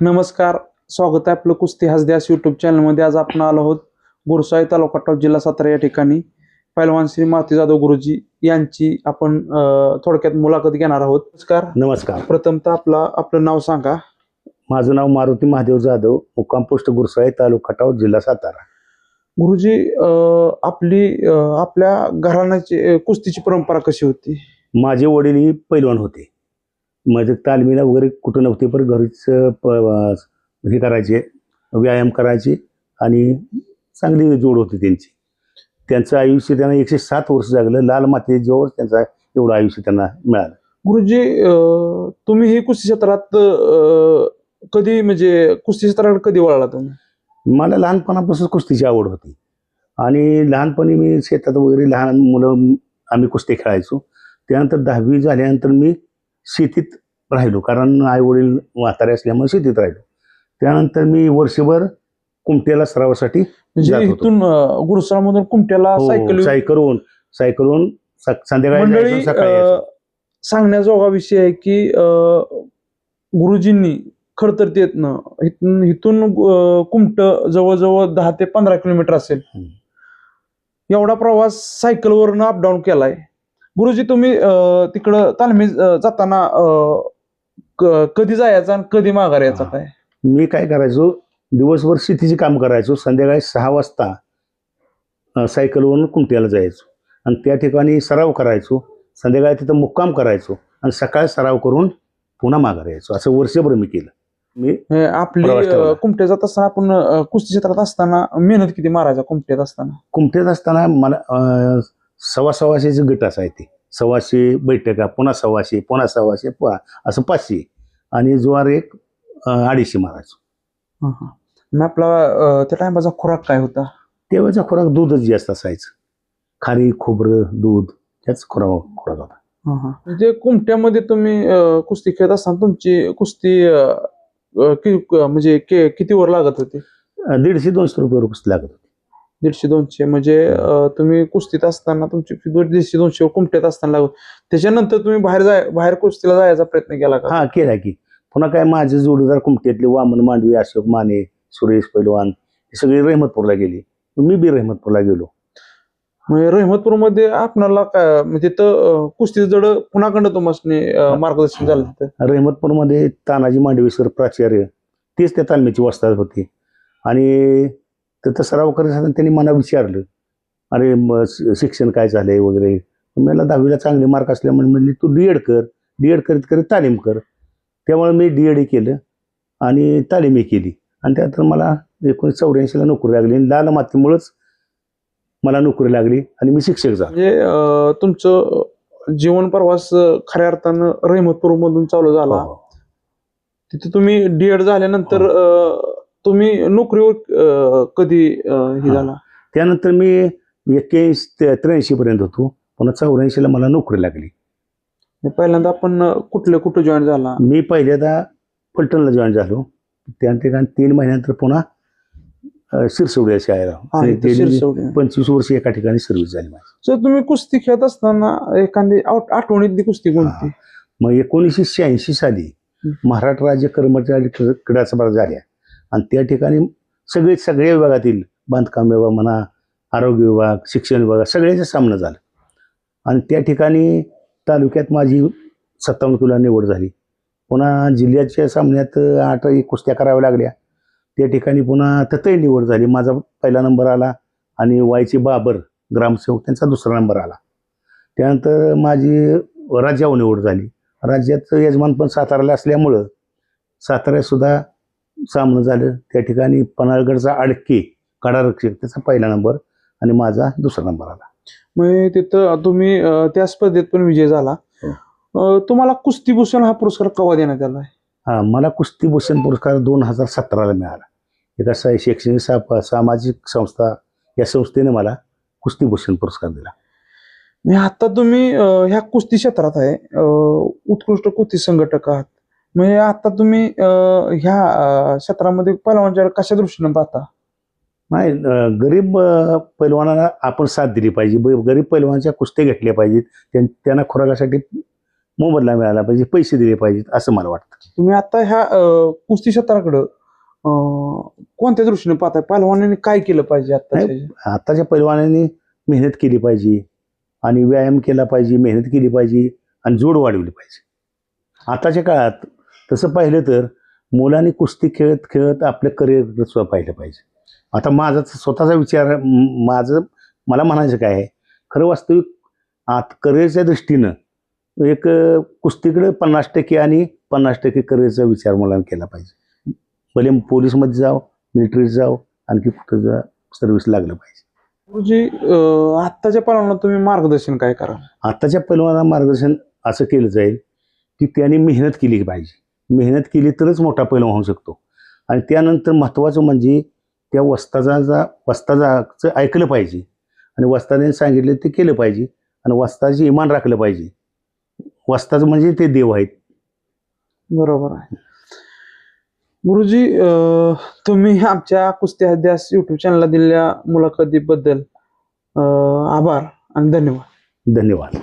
नमस्कार स्वागत आहे आपलं कुस्ती हसद्यास युट्यूब चॅनलमध्ये आज आपण आलो आहोत गुरसाई तालुका टॉप जिल्हा सातारा या ठिकाणी. पैलवान श्री मारुती जाधव गुरुजी यांची आपण थोडक्यात मुलाखत घेणार आहोत. नमस्कार. नमस्कार. प्रथमतः आपला आपलं नाव सांगा. माझं नाव मारुती महादेव जाधव मुक्काम पोस्ट गुरसाई तालुका खटाव जिल्हा सातारा. गुरुजी आपली आपल्या घराण्याची कुस्तीची परंपरा कशी होती? माझे वडील ही पैलवान होते. माझे तालमीला वगैरे कुठं नव्हते पण घरीच प- हे करायचे व्यायाम करायचे आणि चांगली जोड होती त्यांची. त्यांचं आयुष्य त्यांना एकशे सात वर्ष जगलं लाल मातेजीवर त्यांचं एवढं आयुष्य त्यांना मिळालं. गुरुजी तुम्ही ही कुस्ती क्षेत्रात कधी म्हणजे कुस्ती क्षेत्राकडे कधी वळला तुम्ही? मला लहानपणापासून कुस्तीची आवड होती. आणि लहानपणी मी शेतात वगैरे लहान मुलं आम्ही कुस्ती खेळायचो. त्यानंतर दहावी झाल्यानंतर मी शेतीत राहिलो. कारण आई वडील म्हातारे असल्यामुळे शेतीत राहिलो. त्यानंतर मी वर्षभर कुमट्याला सरावासाठी म्हणजे. इथून गुरुसरामधून कुमट्याला हो, सायकल सायकलवरून सायकलवरून स- संध्याकाळी सांगण्याजोगा विषय आहे की गुरुजींनी खडतरतेतनं इथून इथून अं, कुमट जवळजवळ दहा ते पंधरा किलोमीटर असेल. एवढा प्रवास सायकलवरनं अपडाऊन केलाय. गुरुजी तुम्ही तिकडं तालमी जाताना क- कधी जायचा आणि कधी माघार यायचा हा. काय? मी काय करायचो दिवसभर शेतीचे काम करायचो संध्याकाळी सहा वाजता अ, सायकलवरून कुमट्याला जायचो. आणि त्या ठिकाणी सराव करायचो संध्याकाळी तिथं मुक्काम करायचो आणि सकाळी सराव करून पुन्हा माघार यायचो. असं वर्षभर मी केलं. मी हे आपली प्रवास ठेवला. अं, कुमट्यात जात असताना आपण अं, कुस्ती क्षेत्रात असताना मेहनत किती मारायचा कुमट्यात असताना? कुमट्यात असताना मला अ, सव्वा सव्वाशेचे गट असायचे. सव्वाशे बैठका पुन्हा सव्वाशे पुन्हा सव्वाशे पुन्हा असं पाचशे. आणि ज्वार एक अडीचशे मारायचो. हा, हा. मग आपला त्या टायमाचा खुराक काय होता? तेव्हाचा खुराक दूधच जास्त असायचं. खारी खोबरं दूध त्याच खुराक खुराक होता. हा, हा. म्हणजे कुमट्यामध्ये तुम्ही कुस्ती खेळत असताना तुमची कुस्ती म्हणजे कि- किती वर लागत होती? दीडशे दोनशे रुपये कुस्ती लागत होती. दीडशे दोनशे म्हणजे तुम्ही कुस्तीत असताना तुमची फी दोन- दीडशे दोनशे कुमट्यात असताना लागत त्याच्यानंतर तुम्ही बाहेर जाय बाहेर कुस्तीला जायचा प्रयत्न केला का? हा केला की. पुन्हा काय माझे जोडीदार कुमट्यातले वामन मांडवी अशोक माने सुरेश पैलवान हे सगळे रहमतपूरला गेली. मी बी रहमतपूरला गेलो. म्हणजे रहमतपूरमध्ये आपणाला काय म्हणजे तर कुस्ती जड पुन्हाकडं तुम्हाला मार्गदर्शन झालं तिथं? रहमतपूरमध्ये तानाजी मांडवेश्वर प्राचार्य तेच त्या तालमीची वस्ताद होते. आणि तिथं सराव करत असताना त्यांनी मला विचारलं अरे म श- शिक्षण काय झालंय वगैरे? मला दहावीला चांगले मार्क असल्यामुळे म्हणले तू डी एड कर. डी एड करीत करीत तालीम कर. त्यामुळे मी डी एड केलं आणि तालीमही केली. आणि त्यानंतर मला एकोणीसशे चौऱ्याऐंशीला नोकरी लागली आणि लाल मातीमुळंच मला नोकरी लागली आणि मी शिक्षक झालो. म्हणजे तुमचं जीवन प्रवास खऱ्या अर्थानं रहमतपूर मधून चालू झाला. हो. तिथे तुम्ही डीएड झाल्यानंतर अं, तुम्ही नोकरीवर कधी हे. झाला? त्यानंतर मी एक्क्याऐंशी त्र्याऐंशी पर्यंत होतो. पुन्हा चौऱ्याऐंशीला मला नोकरी लागली. पहिल्यांदा आपण अं, कुठल्या कुठं जॉईन झाला? मी पहिल्यांदा फलटणला जॉईन झालो. त्या ठिकाणी तीन महिन्यानंतर पुन्हा अ, शिरसवडी अशी आहे हा, आणि इथं ते शिरसवडी. पंचवीस वर्ष एका ठिकाणी सर्व्हिस झाली माझी. सर तुम्ही कुस्ती खेळत असताना एखादी आठ- आठवणीतली कुस्ती कोणती? मग एकोणीसशे शहाऐंशी साली. महाराष्ट्र राज्य कर्मचारी क्र- क्रीडा स्पर्धा झाल्या. आणि त्या ठिकाणी सगळे सगळ्या विभागातील बांधकाम विभाग म्हणा आरोग्य विभाग शिक्षण विभाग सगळ्याचं सामनं झालं. आणि त्या ठिकाणी तालुक्यात माझी सत्तावन्न किलो निवड झाली. पुन्हा जिल्ह्याच्या सामन्यात आठ कुस्त्या कराव्या लागल्या. त्या ठिकाणी पुन्हा ततही निवड झाली. माझा पहिला नंबर आला आणि वायचे बाबर ग्रामसेवक त्यांचा दुसरा नंबर आला. त्यानंतर माझी राज्यावर निवड झाली. राज्याचं यजमान पण साताऱ्याला असल्यामुळं साताऱ्यातसुद्धा सामनं झालं. त्या ठिकाणी पन्हाळगडचा आडके कडारक्षक त्याचा पहिला नंबर आणि माझा दुसरा नंबर आला. म्हणजे तिथं तुम्ही अं, त्या स्पर्धेत पण विजय झाला. हो. अं, तुम्हाला कुस्तीभूषण हा पुरस्कार कवा देण्यात आला हा मला कुस्तीभूषण पुरस्कार दोन हजार सतराला मिळाला. एका सा- शैक्षणिक सा सामाजिक संस्था या संस्थेने मला कुस्तीभूषण पुरस्कार दिला. आता तुम्ही अं, ह्या कुस्ती क्षेत्रात आहे. अं, उत्कृष्ट कुस्ती संघटक आहात. म्हणजे आता तुम्ही अं, ह्या अं, क्षेत्रामध्ये पहिलवानच्या कशा दृष्टीने पाहता? नाही अं, गरीब अं, पैलवानाला आपण साथ दिली पाहिजे. ब- गरीब पैलवानाच्या कुस्त्या घेतल्या पाहिजेत. त्यां- त्यांना खुराकासाठी मोबदला मिळाला पाहिजे पैसे दिले पाहिजेत असं मला वाटतं. तुम्ही आता ह्या अं, कुस्ती क्षेत्राकडं अं, कोणत्या दृष्टीने पाहताय? पहिलवानांनी काय केलं पाहिजे आता आताच्या पैलवानांनी मेहनत केली पाहिजे आणि व्यायाम केला पाहिजे मेहनत केली पाहिजे आणि जोड वाढवली पाहिजे. आताच्या काळात तसं पाहिलं तर मुलांनी कुस्ती खेळत खेळत आपलं करिअर सुद्धा पाहिलं पाहिजे. आता माझा स्वतःचा विचार माझं मला म्हणायचं काय आहे खरं वास्तविक आत करिअरच्या दृष्टीनं एक कुस्तीकडे पन्नास टक्के आणि पन्नास टक्के करिअरचा विचार मुलांना केला पाहिजे. भले पोलीसमध्ये जाव मिलिटरीत जाव आणखी कुठं जा सर्व्हिस लागलं पाहिजे. गुरुजी आत्ताच्या पहिलवानांना तुम्ही मार्गदर्शन काय करा आताच्या पैलवाना मार्गदर्शन असं केलं जाईल की त्यांनी मेहनत केली पाहिजे. मेहनत केली तरच मोठा पैलवान होऊ शकतो. आणि त्यानंतर महत्त्वाचं म्हणजे त्या वस्ताचा वस्ताजाचं ऐकलं पाहिजे. आणि वस्ताने सांगितलं ते केलं पाहिजे. आणि वस्ताची इमान राखलं पाहिजे. वस्ताचं म्हणजे ते देव आहेत. बरोबर आहे. गुरुजी तुम्ही आमच्या कुस्ती अध्यास युट्यूब चॅनलला दिलेल्या मुलाखतीबद्दल आभार आणि धन्यवाद. धन्यवाद.